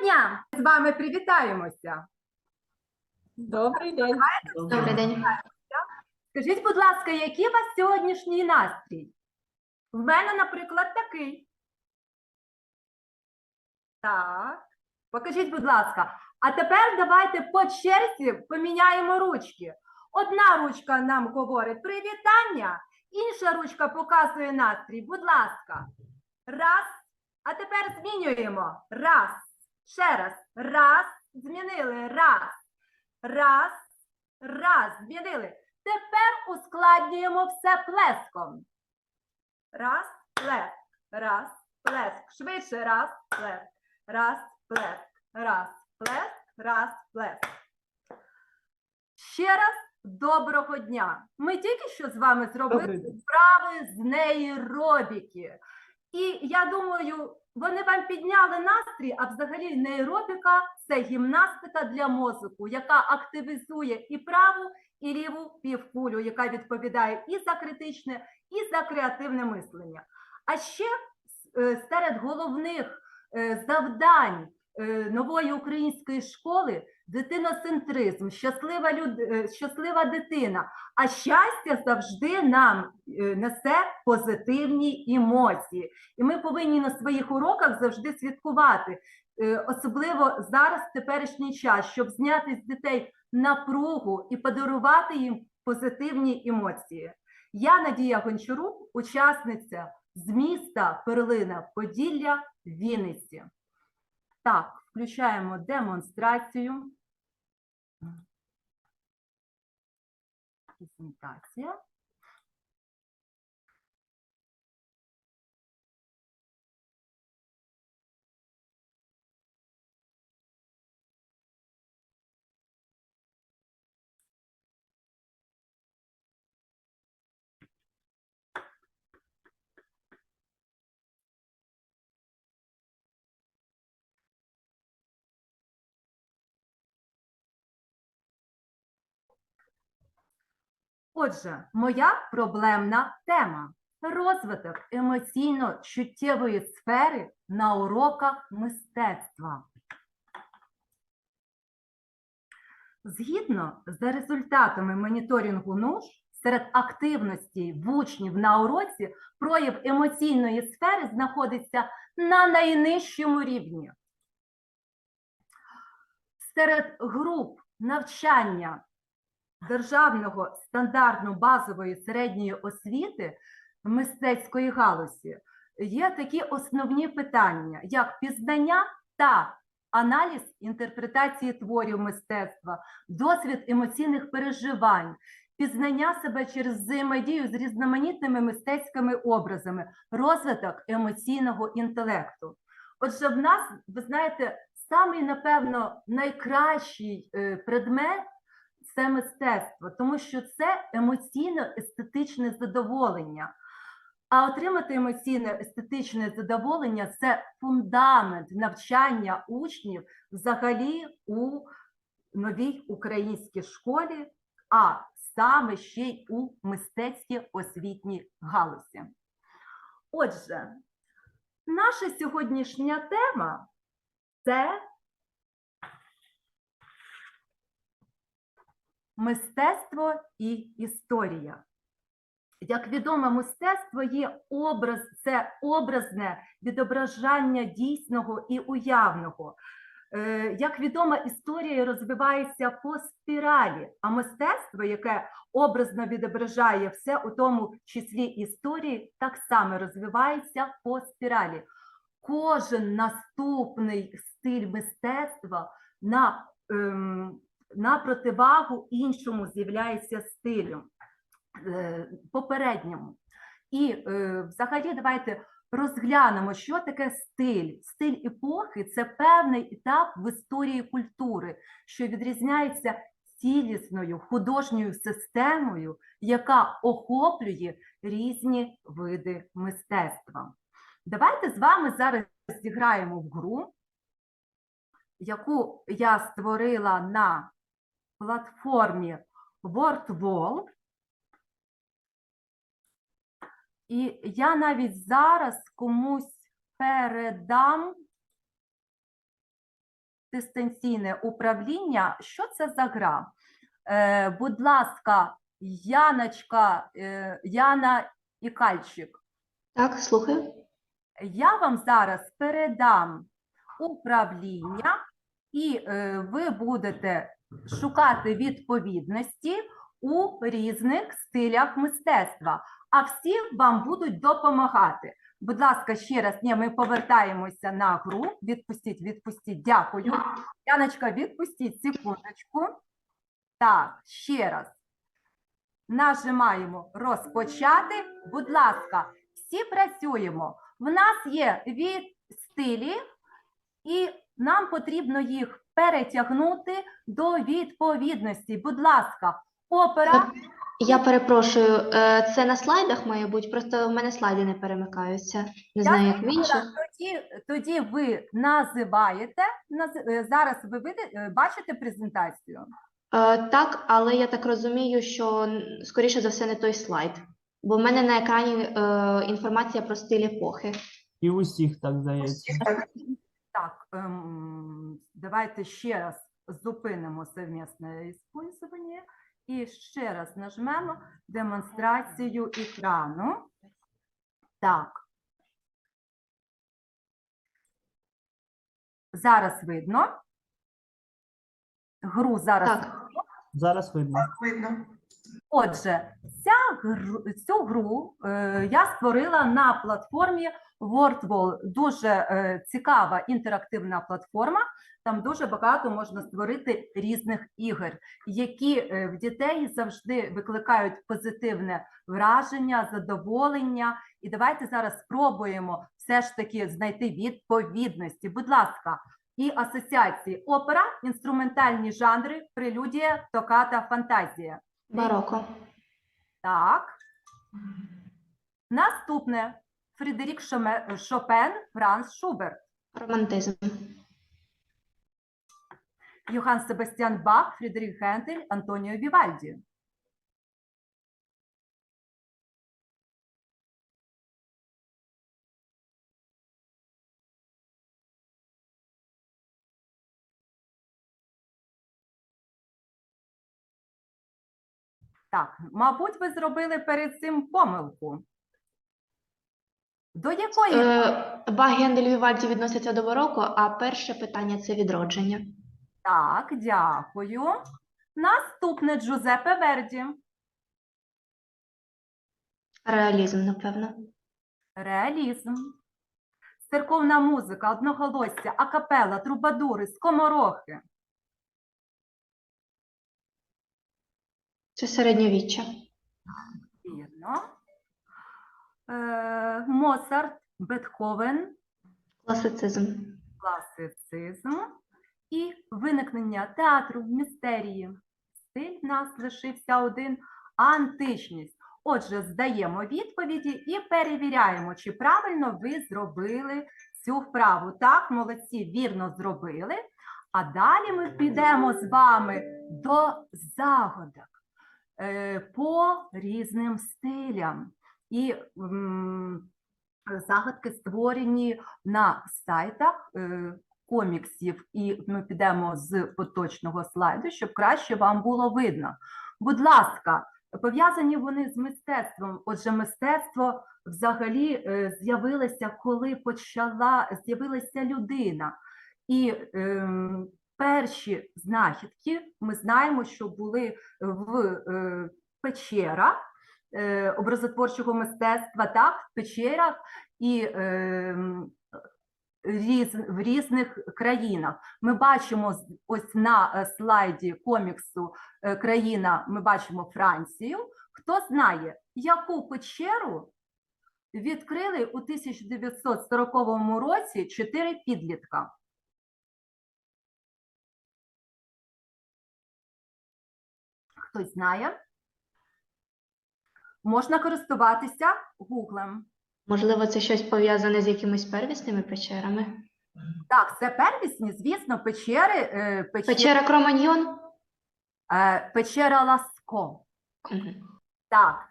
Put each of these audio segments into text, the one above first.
дня! З вами привітаємося. Добрий день. Добрий день. Скажіть, будь ласка, який у вас сьогоднішній настрій? В мене, наприклад, такий. Так. Покажіть, будь ласка. А тепер давайте по черзі поміняємо ручки. Одна ручка нам говорить привітання, інша ручка показує настрій. Будь ласка. Раз. А тепер змінюємо. Раз. Ще раз. Раз. Змінили. Раз. Раз. Раз. Змінили. Тепер ускладнюємо все плеском. Раз, плеск, раз, плеск. Швидше раз, плеск, раз, плеск, раз, плеск, раз, плеск. Ще раз доброго дня. Ми тільки що з вами зробили вправи з неї робіки. І я думаю, вони вам підняли настрій, а взагалі нейробіка це гімнастика для мозку, яка активізує і праву, і ліву півкулю, яка відповідає і за критичне, і за креативне мислення. А ще е, серед головних е, завдань е, нової української школи дитиноцентризм, щаслива люд... е, щаслива дитина. А щастя завжди нам е, несе позитивні емоції. І ми повинні на своїх уроках завжди святкувати, е, особливо зараз, в теперішній час, щоб зняти з дітей напругу і подарувати їм позитивні емоції. Я Надія Гончарук, учасниця з міста Перлина Поділля Вінниці. Так, включаємо демонстрацію. Презентація. Отже, моя проблемна тема розвиток емоційно-чуттєвої сфери на уроках мистецтва. Згідно з результатами моніторингу НУШ, серед активності в учнів на уроці прояв емоційної сфери знаходиться на найнижчому рівні. Серед груп навчання державного стандартно базової середньої освіти мистецької галузі є такі основні питання, як пізнання та аналіз інтерпретації творів мистецтва, досвід емоційних переживань, пізнання себе через взаємодію з різноманітними мистецькими образами, розвиток емоційного інтелекту. Отже, в нас, ви знаєте, самий, напевно, найкращий е, предмет це мистецтво, тому що це емоційно-естетичне задоволення. А отримати емоційно-естетичне задоволення це фундамент навчання учнів взагалі у новій українській школі, а саме ще й у мистецькій освітній галузі. Отже, наша сьогоднішня тема це мистецтво і історія. Як відомо, мистецтво є образ, це образне відображання дійсного і уявного. Е, Як відомо, історія розвивається по спіралі, а мистецтво, яке образно відображає все, у тому числі історії, так само розвивається по спіралі. Кожен наступний стиль мистецтва на, ем, на противагу іншому з'являється стилю е, попередньому. І е, взагалі давайте розглянемо, що таке стиль. Стиль епохи це певний етап в історії культури, що відрізняється цілісною художньою системою, яка охоплює різні види мистецтва. Давайте з вами зараз зіграємо в гру, яку я створила на платформі WordWall. І я навіть зараз комусь передам дистанційне управління. Що це за гра? Е, будь ласка, Яночка, е, Яна і Кальчик, Так, слухаю. я вам зараз передам управління, і е, ви будете шукати відповідності у різних стилях мистецтва, а всі вам будуть допомагати. Будь ласка, ще раз, ні, ми повертаємося на гру. Відпустіть, відпустіть, дякую. Яночка, відпустіть секундочку. Так, ще раз. Нажимаємо розпочати. Будь ласка, всі працюємо. В нас є від стилі, і нам потрібно їх перетягнути до відповідності. Будь ласка, опера. Я перепрошую, е, це на слайдах має бути, просто в мене слайди не перемикаються. Не знаю, як в інших. Тоді, тоді ви називаєте. е, Зараз ви е, бачите презентацію. Так, але я так розумію, що скоріше за все не той слайд. Бо в мене на екрані інформація про стиль епохи. І усіх так здається. Так, ем, давайте ще раз зупинимо совмісне использование і ще раз нажмемо демонстрацію екрану. Так. Зараз видно. Гру зараз Так. Зараз видно. Отже, ця гру, цю гру е, я створила на платформі WordWall. Дуже е, цікава інтерактивна платформа. Там дуже багато можна створити різних ігор, які е, в дітей завжди викликають позитивне враження, задоволення. І давайте зараз спробуємо все ж таки знайти відповідності. Будь ласка, і асоціації опера, інструментальні жанри, прелюдія, токата, фантазія. Бароко. Так. Наступне Фредерік Шоме- Шопен, Франц Шуберт, Романтизм. Йоганн Себастьян Бах, Фредерік Гендель, Антоніо Вівальді. Так, мабуть, ви зробили перед цим помилку. До якої Е, Бах Гендель Вівальді відносяться до бароко, а перше питання це відродження. Так, дякую. Наступне Джузеппе Верді. Реалізм, напевно. Реалізм. Церковна музика, одноголосся, акапела, трубадури, скоморохи. Це середньовіччя. Вірно. Е, Моцарт, Бетховен, Класицизм. класицизм і виникнення театру, в містерії. Стиль в нас лишився один античність. Отже, здаємо відповіді і перевіряємо, чи правильно ви зробили цю вправу. Так, молодці, вірно зробили. А далі ми підемо з вами до загадок по різним стилям. І загадки створені на сайтах е, коміксів, і ми підемо з поточного слайду, щоб краще вам було видно. Будь ласка, пов'язані вони з мистецтвом. Отже, мистецтво взагалі е, з'явилося, коли почала з'явилася людина. І ем, перші знахідки ми знаємо, що були в е, печерах е, образотворчого мистецтва, так, в печерах і ем, різ, в різних країнах. Ми бачимо ось на е, слайді коміксу е, країна, ми бачимо Францію. Хто знає, яку печеру відкрили у 1940 році чотири підлітка? Хтось знає? Можна користуватися гуглем. Можливо, це щось пов'язане з якимись первісними печерами. Так, це первісні, звісно, печери, е, пече- Печера Кроманьйон. е, печера Ласко. Так,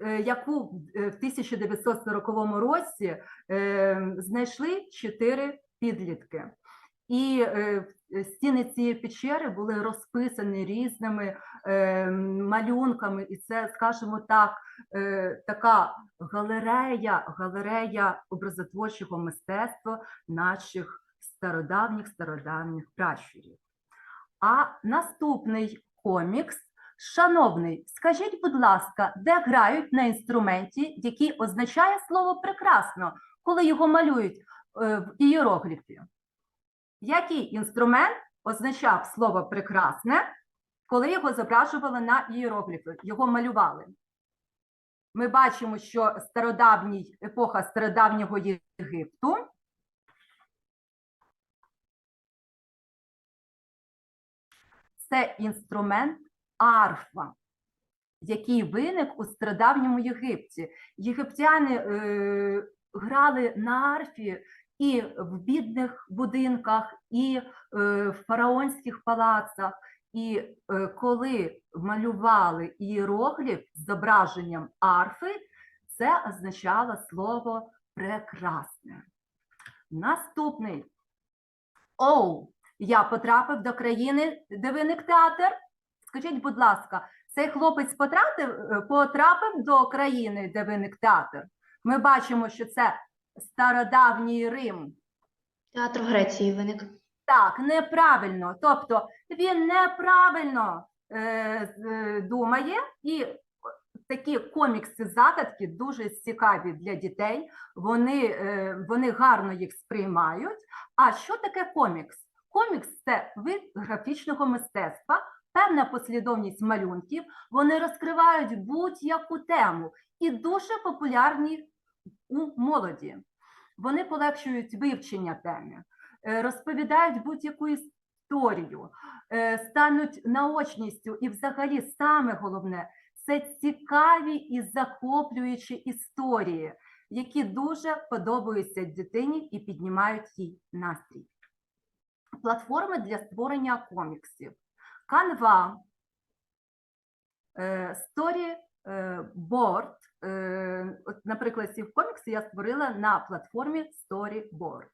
е, яку в е, в 1940 році е, знайшли чотири підлітки. І е, стіни цієї печери були розписані різними е, малюнками, і це, скажімо так, е, така галерея, галерея образотворчого мистецтва наших стародавніх стародавніх пращурів. А наступний комікс. Шановний, скажіть, будь ласка, де грають на інструменті, який означає слово прекрасно, коли його малюють в ієрогліфі? Який інструмент означав слово прекрасне, коли його зображували на ієрогліфі, його малювали? Ми бачимо, що стародавній епоха стародавнього Єгипту це інструмент арфа, який виник у стародавньому Єгипті. Єгиптяни е, грали на арфі і в бідних будинках, і е, в фараонських палацах. І е, коли малювали ієрогліф з зображенням арфи, це означало слово прекрасне. Наступний. Оу, я потрапив до країни, де виник театр. Скажіть, будь ласка, цей хлопець потрапив, е, потрапив до країни, де виник театр. Ми бачимо, що це стародавній Рим. Театр Греції виник. Так, неправильно. Тобто він неправильно е, е, думає, і такі комікси-загадки дуже цікаві для дітей. Вони, е, вони гарно їх сприймають. А що таке комікс? Комікс це вид графічного мистецтва, певна послідовність малюнків. Вони розкривають будь-яку тему і дуже популярні у молоді. Вони полегшують вивчення теми е, розповідають будь-яку історію, е, стануть наочністю, і взагалі саме головне це цікаві і захоплюючі історії, які дуже подобаються дитині і піднімають їй настрій. Платформи для створення коміксів. Canva, е, Storyboard. Наприклад, ці комікси я створила на платформі Storyboard.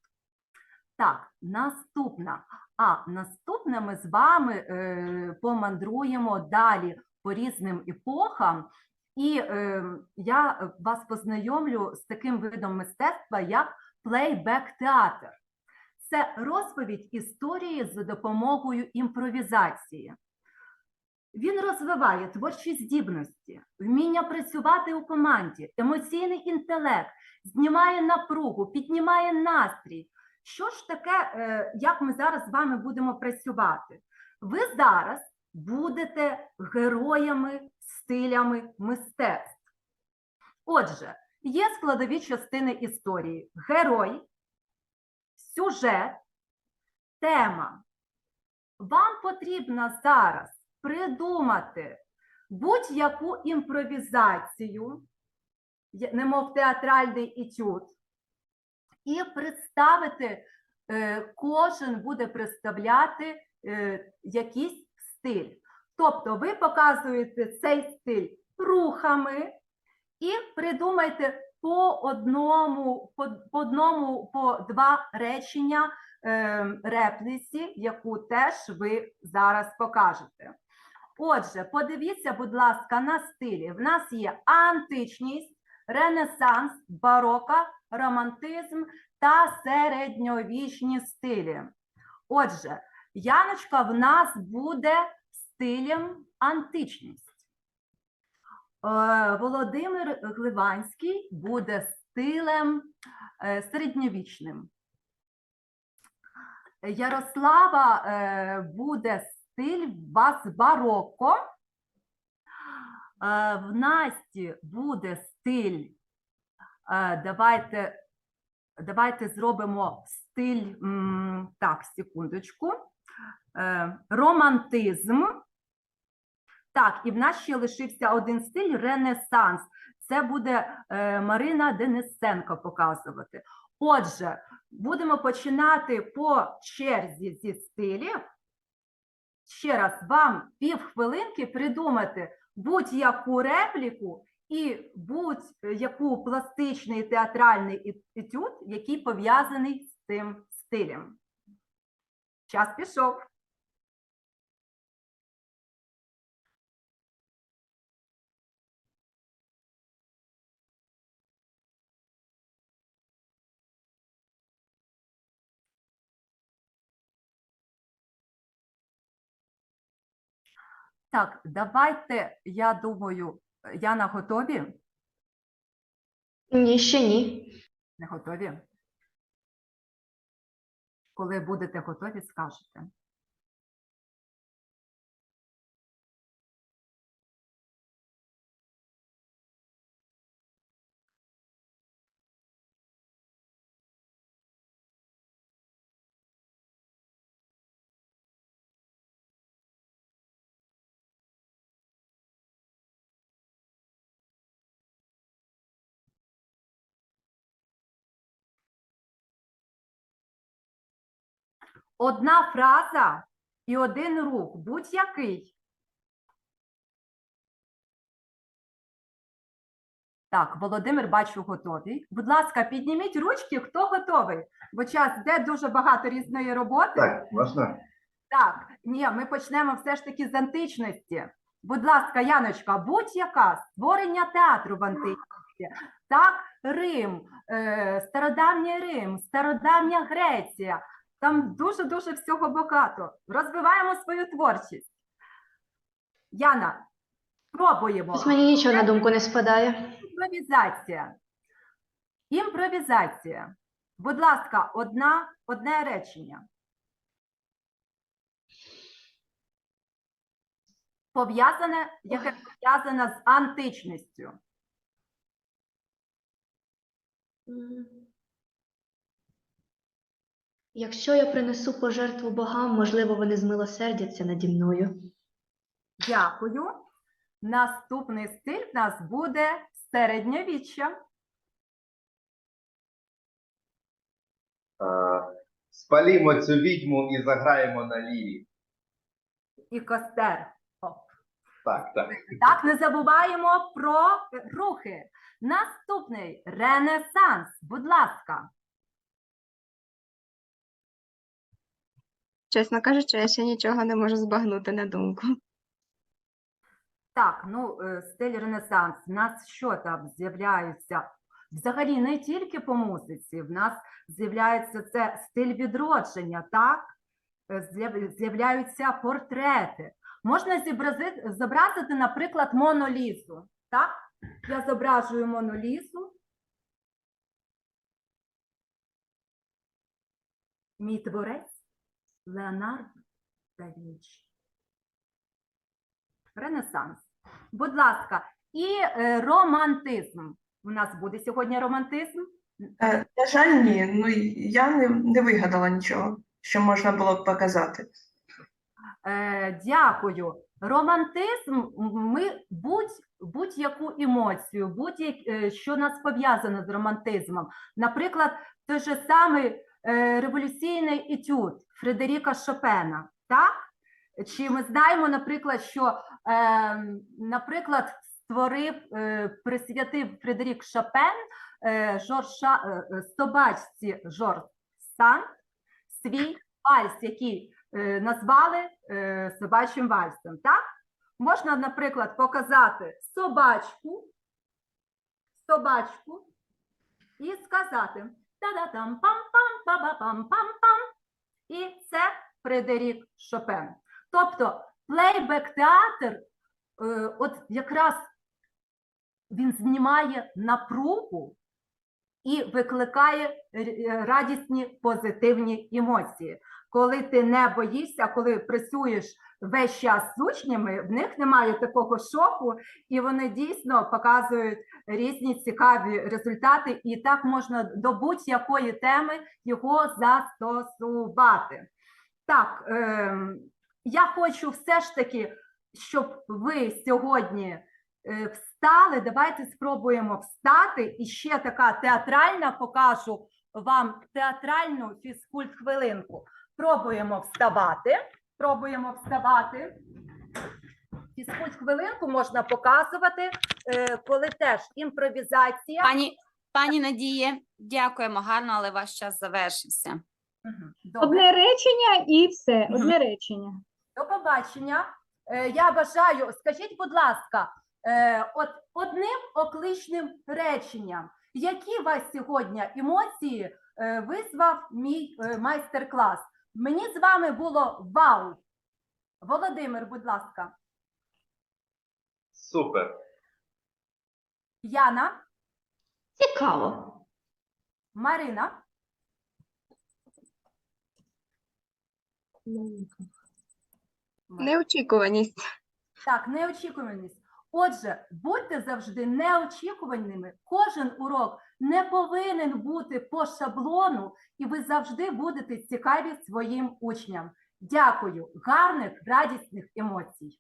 Так, наступна. А наступне ми з вами е, помандруємо далі по різним епохам, і е, я вас познайомлю з таким видом мистецтва, як плейбек-театр. Це розповідь історії за допомогою імпровізації. Він розвиває творчі здібності, вміння працювати у команді, емоційний інтелект, знімає напругу, піднімає настрій. Що ж таке, е, як ми зараз з вами будемо працювати? Ви зараз будете героями, стилями мистецтв. Отже, є складові частини історії: герой, сюжет, тема. Вам потрібно зараз придумати будь-яку імпровізацію, немов театральний етюд, і представити, е, кожен буде представляти е, якийсь стиль. Тобто ви показуєте цей стиль рухами і придумайте по одному, по, по одному, по два речення е, репліці, яку теж ви зараз покажете. Отже, подивіться, будь ласка, на стилі. В нас є античність, ренесанс, барока, романтизм та середньовічні стилі. Отже, Яночка в нас буде стилем античність. Е, Володимир Гливанський буде стилем е, середньовічним. Ярослава е, буде стиль вас бароко. Е, В Насті буде стиль. е, Давайте, давайте зробимо стиль. Так, секундочку. Е, Романтизм. Так, і в нас ще лишився один стиль Ренесанс. Це буде Марина Денисенко показувати. Отже, будемо починати по черзі зі стилів. Ще раз вам півхвилинки придумати будь-яку репліку і будь-яку пластичний театральний етюд, який пов'язаний з цим стилем. Час пішов. Так, давайте, я думаю, Яна, готові? Ні, ще ні. Не готові? Коли будете готові, скажете. Одна фраза і один рух, будь-який. Так, Володимир, бачу, готовий. Будь ласка, підніміть ручки, хто готовий, бо час йде дуже багато різної роботи. Так, можна? Так, ні, ми почнемо все ж таки з античності. Будь ласка, Яночка, будь-яка створення театру в античності. Так, Рим, е, стародавній Рим, стародавня Греція. Там дуже-дуже всього багато. Розвиваємо свою творчість. Яна, пробуємо. Ось мені нічого на думку не спадає. Імпровізація. Імпровізація. Будь ласка, одна, одне речення. Пов'язане, яке пов'язане з античністю. Якщо я принесу пожертву богам, можливо, вони змилосердяться наді мною. Дякую. Наступний стиль в нас буде середньовіччя. Е, Спалімо цю відьму і заграємо на лірі. і костер. Так, так. Так, не забуваємо про рухи. Наступний ренесанс. Будь ласка. Чесно кажучи, я ще нічого не можу збагнути на думку. Так, ну е, стиль Ренесанс. В нас що там з'являються? Взагалі не тільки по музиці, в нас з'являється це стиль відродження, так? Е, З'являються портрети. Можна зобразити, наприклад, монолізу. Так? Я зображую монолізу. Мій творець Леонардо да Вінчі. Ренесанс. Будь ласка, і е, романтизм. У нас буде сьогодні романтизм. Е, На жаль, ні. Ну я не, не вигадала нічого, що можна було б показати. Е, дякую. Романтизм ми будь, будь-яку емоцію, будь-як, е, що нас пов'язане з романтизмом. Наприклад, той же самий е, революційний етюд Фредеріка Шопена. Так? Чи ми знаємо, наприклад, що, е, наприклад, створив, е, присвятив Фредерік Шопен е, Жоржа, е, е, собачці Жорж Санд свій вальс, який е, назвали е, собачим вальсом. Так? Можна, наприклад, показати собачку, собачку і сказати та-да-там пам-пам, па-ба-пам-пам-пам. І це Фредерік Шопен. Тобто плейбек-театр, е, от якраз він знімає напругу і викликає радісні позитивні емоції. Коли ти не боїшся, коли працюєш весь час з учнями, в них немає такого шоку, і вони дійсно показують різні цікаві результати, і так можна до будь-якої теми його застосувати. Так, ем, я хочу все ж таки, щоб ви сьогодні е, встали. Давайте спробуємо встати. І ще така театральна покажу вам театральну фізкульт хвилинку. Пробуємо вставати. Пробуємо вставати. Фізкульт хвилинку можна показувати, е, коли теж імпровізація. Пані, пані Надіє, дякуємо гарно, але ваш час завершився. Добре. Одне речення і все. Одне речення. До побачення. Е, Я бажаю, скажіть, будь ласка, е, от одним окличним реченням, які у вас сьогодні емоції визвав мій майстер-клас? Мені з вами було вау. Володимир, будь ласка, Супер. Яна, Цікаво. Марина, Неочікуваність. Так, неочікуваність. Отже, будьте завжди неочікуваними. Кожен урок не повинен бути по шаблону, і ви завжди будете цікаві своїм учням. Дякую, гарних, радісних емоцій.